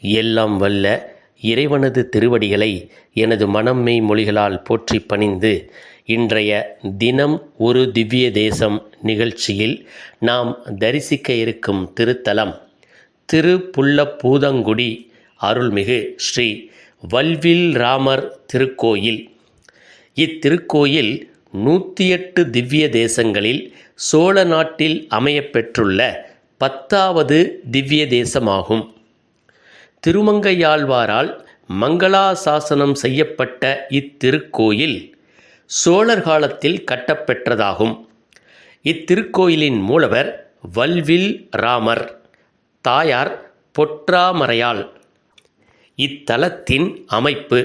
எல்லாம் வல்ல இறைவனது திருவடிகளை எனது மனம்மை மொழிகளால் போற்றி பணிந்து இன்றைய தினம் ஒரு திவ்ய தேசம் நிகழ்ச்சியில் நாம் தரிசிக்க இருக்கும் திருத்தலம் திருப்புள்ளப்பூதங்குடி அருள்மிகு ஸ்ரீ வல்வில் ராமர் திருக்கோயில். இத்திருக்கோயில் நூற்றி எட்டு திவ்ய தேசங்களில் சோழ நாட்டில் அமையப்பெற்றுள்ள பத்தாவது திவ்ய தேசமாகும். திருமங்கையாழ்வாரால் மங்களாசாசனம் செய்யப்பட்ட இத்திருக்கோயில் சோழர் காலத்தில் கட்டப்பெற்றதாகும். இத்திருக்கோயிலின் மூலவர் வல்வில் ராமர் தாயார் பொற்றாமறையாள் இத்தலத்தின் அமைப்பு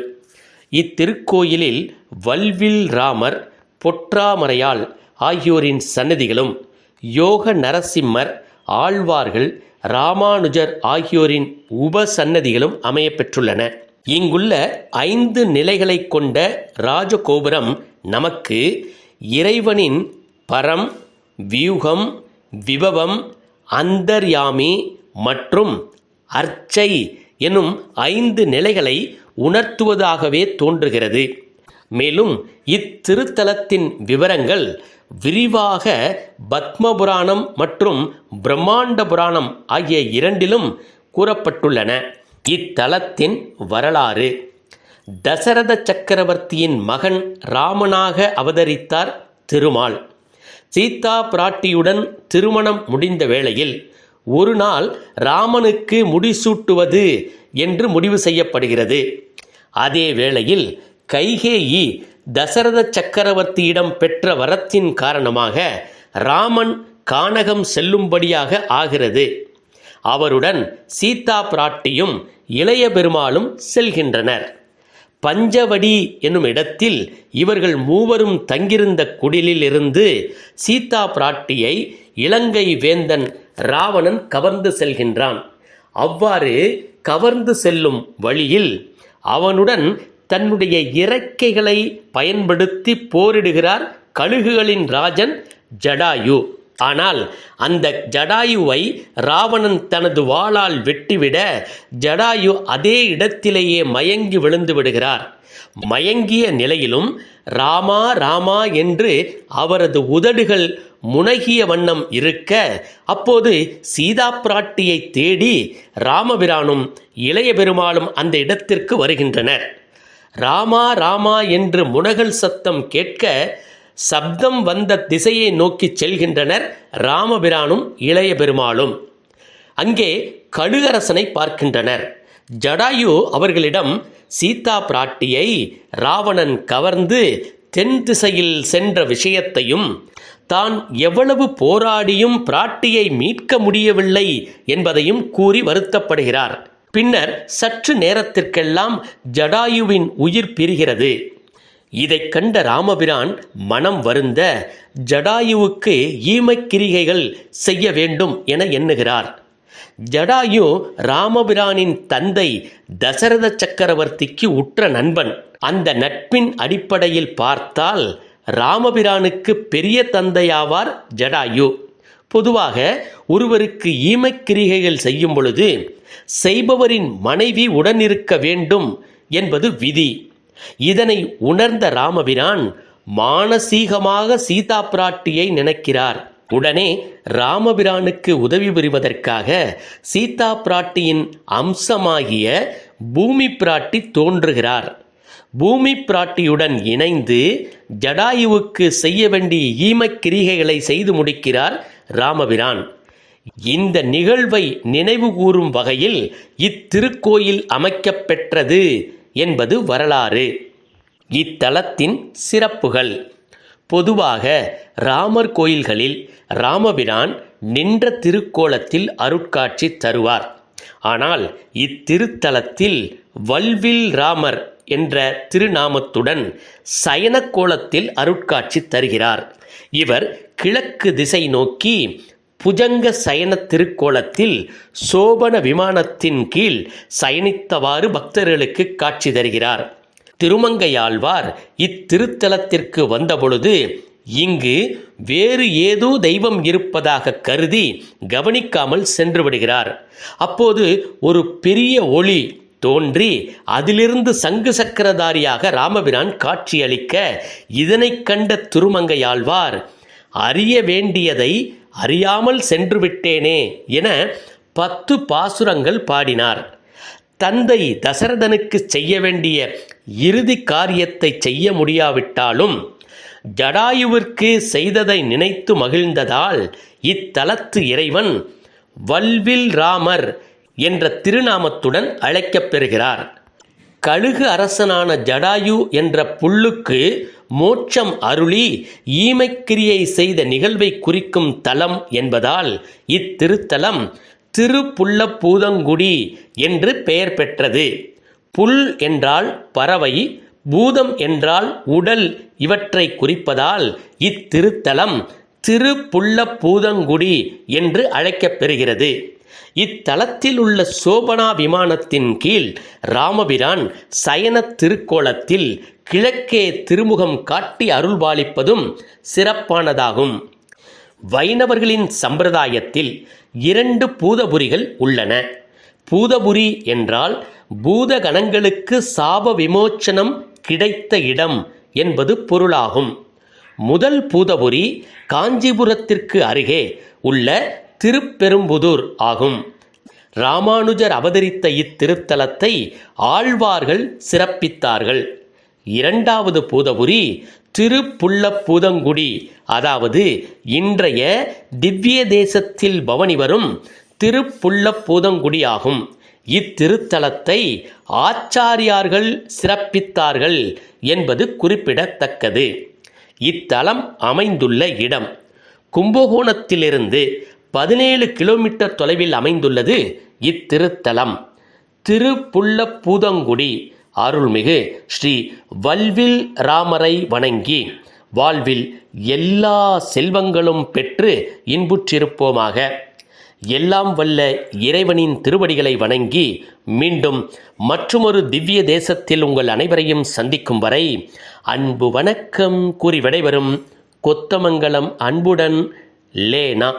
இத்திருக்கோயிலில் வல்வில் ராமர் பொற்றாமறையாள் ஆகியோரின் சன்னதிகளும் யோக நரசிம்மர் ஆழ்வார்கள் ராமானுஜர் ஆகியோரின் உபசன்னதிகளும் அமையப்பெற்றுள்ளன. இங்குள்ள ஐந்து நிலைகளை கொண்ட ராஜகோபுரம் நமக்கு இறைவனின் பரம் வியூகம் விபவம் அந்தர்யாமி மற்றும் அர்ச்சை எனும் ஐந்து நிலைகளை உணர்த்துவதாகவே தோன்றுகிறது. மேலும் இத்திருத்தலத்தின் விவரங்கள் விரிவாக பத்மபுராணம் மற்றும் பிரம்மாண்ட புராணம் ஆகிய இரண்டிலும் கூறப்பட்டுள்ளன. இத்தலத்தின் வரலாறு. தசரத சக்கரவர்த்தியின் மகன் ராமனாக அவதரித்தார் திருமால். சீதா பிராட்டியுடன் திருமணம் முடிந்த வேளையில் ஒரு நாள் ராமனுக்கு முடிசூட்டுவது என்று முடிவு செய்யப்படுகிறது. அதே வேளையில் கைகேயி தசரத சக்கரவர்த்தியிடம் பெற்ற வரத்தின் காரணமாக ராமன் கானகம் செல்லும்படியாக ஆகிறது. அவருடன் சீதா பிராட்டியும் இளைய பெருமாளும் செல்கின்றனர். பஞ்சவடி என்னும் இடத்தில் இவர்கள் மூவரும் தங்கியிருந்த குடிலில் இருந்து சீதா பிராட்டியை இலங்கை வேந்தன் ராவணன் கவர்ந்து செல்கின்றான். அவ்வாறு கவர்ந்து செல்லும் வழியில் அவனுடன் தன்னுடைய இறக்கைகளை பயன்படுத்தி போரிடுகிறார் கழுகுகளின் ராஜன் ஜடாயு. ஆனால் அந்த ஜடாயுவை ராவணன் தனது வாளால் வெட்டிவிட ஜடாயு அதே இடத்திலேயே மயங்கி விழுந்து விடுகிறார். மயங்கிய நிலையிலும் ராமா ராமா என்று அவரது உதடுகள் முனகிய வண்ணம் இருக்க அப்போது சீதா பிராட்டியை தேடி ராமபிரானும் இளைய பெருமாளும் அந்த இடத்திற்கு வருகின்றனர். ராமா ராமா என்று முனகல் சத்தம் கேட்க சப்தம் வந்த திசையை நோக்கி செல்கின்றனர் ராமபிரானும் இளைய பெருமாளும். அங்கே கழுகரசனை பார்க்கின்றனர். ஜடாயு அவர்களிடம் சீதா பிராட்டியை ராவணன் கவர்ந்து தென் திசையில் சென்ற விஷயத்தையும் தான் எவ்வளவு போராடியும் பிராட்டியை மீட்க முடியவில்லை என்பதையும் கூறி வருத்தப்படுகிறார். பின்னர் சற்று நேரத்திற்கெல்லாம் ஜடாயுவின் உயிர் பிரிகிறது. இதைக் கண்ட ராமபிரான் மனம் வருந்த ஜடாயுவுக்கு ஈமக்கிரிகைகள் செய்ய வேண்டும் என எண்ணுகிறார். ஜடாயு ராமபிரானின் தந்தை தசரத சக்கரவர்த்திக்கு உற்ற நண்பன். அந்த நட்பின் அடிப்படையில் பார்த்தால் ராமபிரானுக்கு பெரிய தந்தையாவார் ஜடாயு. பொதுவாக ஒருவருக்கு ஈமக்கிரிகைகள் செய்யும் பொழுது செய்பவரின் மனைவி உடனிருக்க வேண்டும் என்பது விதி. இதனை உணர்ந்த ராமபிரான் மானசீகமாக சீதா பிராட்டியை நினைக்கிறார். உடனே ராமபிரானுக்கு உதவி புரிவதற்காக சீதா பிராட்டியின் அம்சமாகிய பூமி பிராட்டி தோன்றுகிறார். பூமி பிராட்டியுடன் இணைந்து ஜடாயுவுக்கு செய்ய வேண்டிய ஈமக்கிரிகைகளை செய்து முடிக்கிறார் ராமபிரான் இந்த நிகழ்வை நினைவு கூறும் வகையில் இத்திருக்கோயில் அமைக்கப்பெற்றது என்பது வரலாறு. இத்தலத்தின் சிறப்புகள். பொதுவாக ராமர் கோயில்களில் ராமபிரான் நின்ற திருக்கோலத்தில் அருட்காட்சி தருவார். ஆனால் இத்திருத்தலத்தில் வல்வில் ராமர் என்ற திருநாமத்துடன் சயனக்கோலத்தில் அருட்காட்சி தருகிறார். இவர் கிழக்கு திசை நோக்கி புஜங்க சயன திருக்கோலத்தில் சோபன விமானத்தின் கீழ் சயனித்தவாறு பக்தர்களுக்கு காட்சி தருகிறார். திருமங்கையாழ்வார் இத்திருத்தலத்திற்கு வந்தபொழுது இங்கு வேறு ஏதோ தெய்வம் இருப்பதாக கருதி கவனிக்காமல் சென்று விடுகிறார். அப்போது ஒரு பெரிய ஒளி தோன்றி அதிலிருந்து சங்கு சக்கரதாரியாக ராமபிரான் காட்சியளிக்க இதனைக் கண்ட திருமங்கையாழ்வார் அறிய வேண்டியதை அறியாமல் சென்று விட்டேனே என பத்து பாசுரங்கள் பாடினார். தந்தை தசரதனுக்கு செய்ய வேண்டிய இறுதி காரியத்தை செய்ய முடியாவிட்டாலும் ஜடாயுவிற்கு செய்ததை நினைத்து மகிழ்ந்ததால் இத்தலத்து இறைவன் வல்வில் ராமர் என்ற திருநாமத்துடன் அழைக்கப் பெறுகிறார். கழுகு அரசனான ஜடாயு என்ற புல்லுக்கு மோட்சம் அருளி ஈமைக்கிரியை செய்த நிகழ்வை குறிக்கும் தலம் என்பதால் இத்திருத்தலம் திருப்புள்ளப்பூதங்குடி என்று பெயர் பெற்றது. புல் என்றால் பறவை பூதம் என்றால் உடல் இவற்றை குறிப்பதால் இத்திருத்தலம் திருப்புள்ளப்பூதங்குடி என்று அழைக்கப் பெறுகிறது. இத்தலத்தில் உள்ள சோபனா விமானத்தின் கீழ் ராமபிரான் சயன திருக்கோலத்தில் கிழக்கே திருமுகம் காட்டி அருள்பாலிப்பதும் சிறப்பானதாகும். வைணவர்களின் சம்பிரதாயத்தில் இரண்டு பூதபுரிகள் உள்ளன. பூதபுரி என்றால் பூதகணங்களுக்கு சாப விமோச்சனம் கிடைத்த இடம் என்பது பொருளாகும். முதல் பூதபுரி காஞ்சிபுரத்திற்கு அருகே உள்ள திருப்பெரும்புதூர் ஆகும். ராமானுஜர் அவதரித்த இத்திருத்தலத்தை ஆழ்வார்கள் சிறப்பித்தார்கள். இரண்டாவது பூதபுரி திருப்புள்ளப்பூதங்குடி அதாவது இன்றைய திவ்ய தேசத்தில் பவனி வரும் திருப்புள்ளப்பூதங்குடி ஆகும் இத்திருத்தலத்தை ஆச்சாரியார்கள் சிறப்பித்தார்கள் என்பது குறிப்பிடத்தக்கது. இத்தலம் அமைந்துள்ள இடம். கும்பகோணத்திலிருந்து பதினேழு கிலோமீட்டர் தொலைவில் அமைந்துள்ளது இத்திருத்தலம். திருப்புள்ளப்பூதங்குடி அருள்மிகு ஸ்ரீ வல்வில் ராமரை வணங்கி வாழ்வில் எல்லா செல்வங்களும் பெற்று இன்புற்றிருப்போமாக. எல்லாம் வல்ல இறைவனின் திருவடிகளை வணங்கி மீண்டும் மற்றுமொரு திவ்ய தேசத்தில் உங்கள் அனைவரையும் சந்திக்கும் வரை அன்பு வணக்கம் கூறி விடைபெறும் கொத்தமங்கலம் அன்புடன் லேனா.